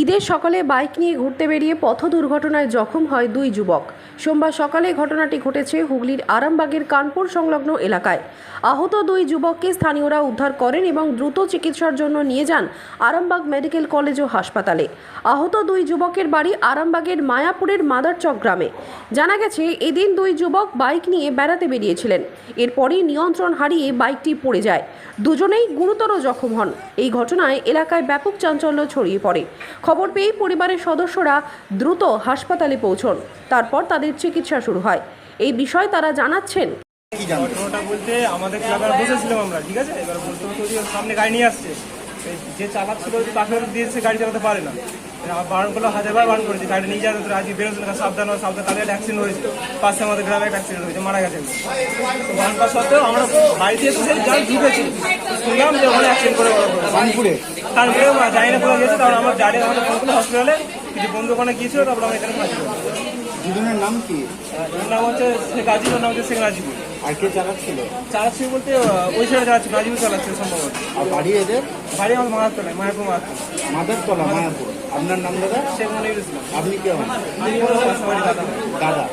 ঈদের সকালে বাইক নিয়ে ঘুরতে বেরিয়ে পথ দুর্ঘটনায় জখম হয় দুই যুবক। সোমবার সকালে ঘটনাটি ঘটেছে হুগলির আরামবাগের কানপুর সংলগ্ন এলাকায়। আহত দুই যুবককে স্থানীয়রা উদ্ধার করেন এবং দ্রুত চিকিৎসার জন্য নিয়ে যান আরামবাগ মেডিকেল কলেজ ও হাসপাতালে। আহত দুই যুবকের বাড়ি আরামবাগের মায়াপুরের মাদারচক গ্রামে। জানা গেছে, এদিন দুই যুবক বাইক নিয়ে বেড়াতে বেরিয়েছিলেন। এরপরই নিয়ন্ত্রণ হারিয়ে বাইকটি পড়ে যায়। দুজনেই গুরুতর জখম হন। এই ঘটনায় এলাকায় ব্যাপক চাঞ্চল্য ছড়িয়ে পড়ে। খবর পেয়ে পরিবারের সদস্যরা দ্রুত হাসপাতালে পৌঁছন। তারপর তাদের চিকিৎসা শুরু হয়। এই বিষয়ে তারা জানাচ্ছেন। ঘটনাটা বলতে আমাদের ক্লাবে বসেছিলাম আমরা, ঠিক আছে? এবার বলতে সামনে গাড়ি নিয়ে আসছে। যে চালাচ্ছিল ওই পাশে দিয়েছে গাড়ি চালাতে পারে না। বারণ করল হাজারবার বারণ করেছি গাড়ি নিয়ে যাওয়া আজকে বেরোচ্ছে না সাবধান হওয়া সাবধান তাদের একটা অ্যাক্সিডেন্ট হয়েছে। পাশে আমাদের গ্রামে একটা অ্যাক্সিডেন্ট হয়েছে মারা গেছে। তো বারণ করা সত্ত্বেও আমরা বাড়িতে এসে ঢুকেছি। শুনলাম যে ওখানে অ্যাক্সিডেন্ট করে করে। তারপরে জানি না কোথাও গেছে কারণ আমার গাড়ি আমাদের হসপিটালে কিছু বন্ধু ওখানে গিয়েছিল তারপর আমি এখানে পাঠিয়ে দুজনের নাম কি? ওর নাম হচ্ছে শেখ আজিব ওর নাম হচ্ছে শেখ রাজিবুর আর কে চালাচ্ছিল? চালাচ্ছি বলতে ওই সাইডে চালাচ্ছে রাজিবুর চালাচ্ছে সম্ভবত। আর বাড়ি এদের? বাড়ি আমার মাহাতলায় মায়াপুর মাহাতলা মাদারতলা মায়াপুর। আপনার নাম দাদা? শেখ মনির ইসলাম। আপনি কে হন? দাদা। দাদা।